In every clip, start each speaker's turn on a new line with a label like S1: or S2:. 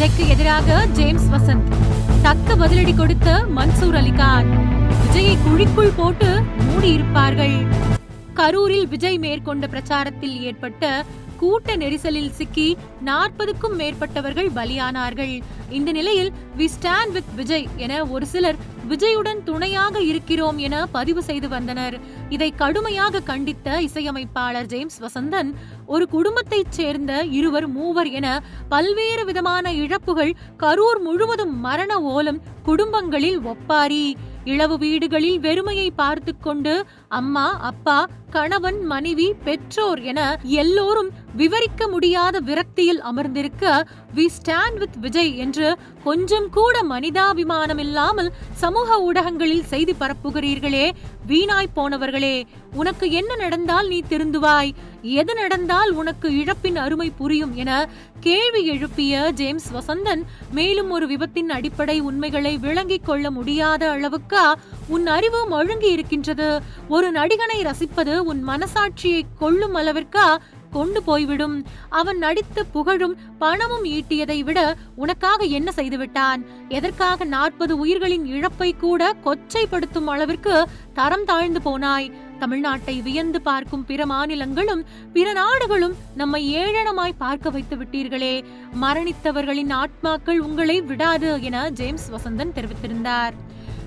S1: விஜய்க்கு எதிராக ஜேம்ஸ் வசந்த். தக்க பதிலடி கொடுத்த மன்சூர் அலிகான். விஜயை குழிக்குள் போட்டு மூடியிருப்பார்கள். கரூரில் விஜய் மேற்கொண்ட பிரச்சாரத்தில் ஏற்பட்ட கூட்ட நெரிசலில் சிக்கி நாற்பதுக்கும் மேற்பட்டவர்கள் பலியானார்கள். இந்த நிலையில் வி ஸ்டாண்ட் வித் விஜய் என ஒரு சிலர் விஜயுடன் துணையாக இருக்கிறோம் என பதிவு செய்து வந்தனர். இதை கடுமையாக கண்டித்த இசையமைப்பாளர் ஜேம்ஸ் வசந்தன் ஒரு குடும்பத்தைச் சேர்ந்த இருவர் மூவர் என பல்வேறு விதமான இழப்புகள் கரூர் முழுவதும் மரண ஓலம் குடும்பங்களில் ஒப்பாரி. இளவு வீடுகளில் வெறுமையை பார்த்து கொண்டு அம்மா அப்பா கணவன் மனைவி பெற்றோர் என எல்லோரும் விவரிக்க முடியாத விரக்தியில் அமர்ந்திருக்க வி ஸ்டாண்ட் வித் விஜய் என்று கொஞ்சம் கூட மனிதாபிமானம் இல்லாமல் சமூக ஊடகங்களில் செய்தி பரப்புகிறீர்களே வீணாய் போனவர்களே. உனக்கு என்ன நடந்தால் நீ திருந்துவாய்? எது நடந்தால் உனக்கு இழப்பின் அருமை புரியும் என கேள்வி எழுப்பிய ஜேம்ஸ் வசந்தன் மேலும் ஒரு விபத்தின் அடிப்படை உண்மைகளை விளங்கிக் கொள்ள முடியாத அளவுக்கு உன் அறிவு மழுங்கி இருக்கின்றது? ஒரு நடிகனை ரசிப்பது உன் மனசாட்சியை கொள்ளும் அளவிற்கு கொண்டு போய்விடும். அவன் நடித்த புகழும் பணமும் ஈட்டியதை விட உனக்காக என்ன செய்துவிட்டான்? எதற்காக நாற்பது உயிர்களின் இழப்பை கூட கொச்சைப்படுத்தும் அளவிற்கு தரம் தாழ்ந்து போனாய்? தமிழ்நாட்டை வியந்து பார்க்கும் பிற மாநிலங்களும் பிற நாடுகளும் நம்மை ஏழனமாய் பார்க்க வைத்து விட்டீர்களே. மரணித்தவர்களின் ஆத்மாக்கள் உங்களை விடாது என ஜேம்ஸ் வசந்தன் தெரிவித்திருந்தார்.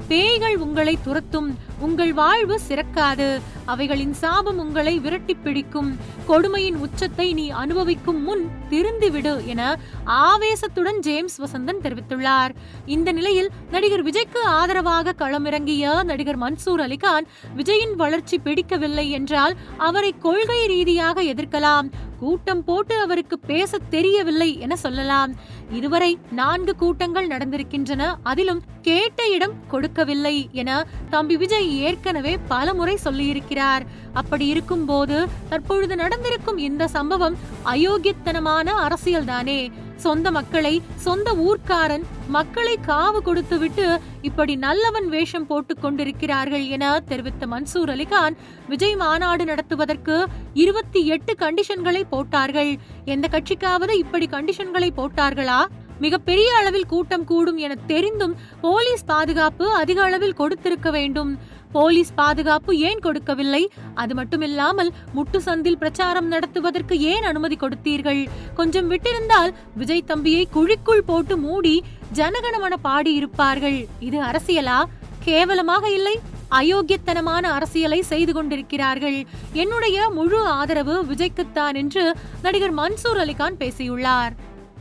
S1: பேய்கள் உங்களை துரத்தும் உங்கள் வாழ்வு சிறக்காது. அவைகளின் சாபம் உங்களை விரட்டி பிடிக்கும். கொடுமையின் உச்சத்தை நீ அனுபவிக்கும் முன் திருந்திவிடு என ஆவேசத்துடன் ஜேம்ஸ் வசந்தன் தெரிவித்துள்ளார். இந்த நிலையில் நடிகர் விஜய்க்கு ஆதரவாக களமிறங்கிய நடிகர் மன்சூர் அலிகான் விஜயின் வளர்ச்சி பிடிக்கவில்லை என்றால் அவரை கொள்கை ரீதியாக எதிர்க்கலாம். கூட்டம் போட்டு அவருக்கு பேச தெரியவில்லை என சொல்லலாம். இதுவரை நான்கு கூட்டங்கள் நடந்திருக்கின்றன அதிலும் கேட்ட இடம் கொடுக்கவில்லை என தம்பி விஜய் ஏற்கனவே பலமுறை சொல்லியிருக்கிறார். இருக்கிறார் அப்படி இருக்கும் போது தற்பொழுது நடந்திருக்கும் இந்த சம்பவம் அயோக்கியத்தனமான அரசியல்தானே. சொந்த மக்களை சொந்த ஊர்க்காரன் மக்களை காவு கொடுத்து விட்டு இப்படி நல்லவன் வேஷம் போட்டுக் கொண்டிருக்கிறார்கள் என தெரிவித்த மன்சூர் அலிகான் விஜய் மாநாடு நடத்துவதற்கு இருபத்தி எட்டு கண்டிஷன்களை போட்டார்கள். எந்த கட்சிக்காவது இப்படி கண்டிஷன்களை போட்டார்களா? மிகப்பெரிய அளவில் கூட்டம் கூடும் என தெரிந்தும் போலீஸ் பாதுகாப்பு அதிக அளவில் கொடுத்திருக்க வேண்டும். போலீஸ் பாதுகாப்பு ஏன் கொடுக்கவில்லை? அது மட்டுமில்லாமல் முட்டு சந்தில் பிரச்சாரம் நடத்துவதற்கு ஏன் அனுமதி கொடுத்தீர்கள்? கொஞ்சம் விட்டிருந்தால் விஜய் தம்பியை குழிக்குள் போட்டு மூடி ஜனகணமன பாடி இருப்பார்கள் இது அரசியலா? கேவலமாக இல்லை. அயோக்கியத்தனமான அரசியலை செய்து கொண்டிருக்கிறார்கள். என்னுடைய முழு ஆதரவு விஜய்க்குத்தான் என்று நடிகர் மன்சூர் அலிகான் பேசியுள்ளார்.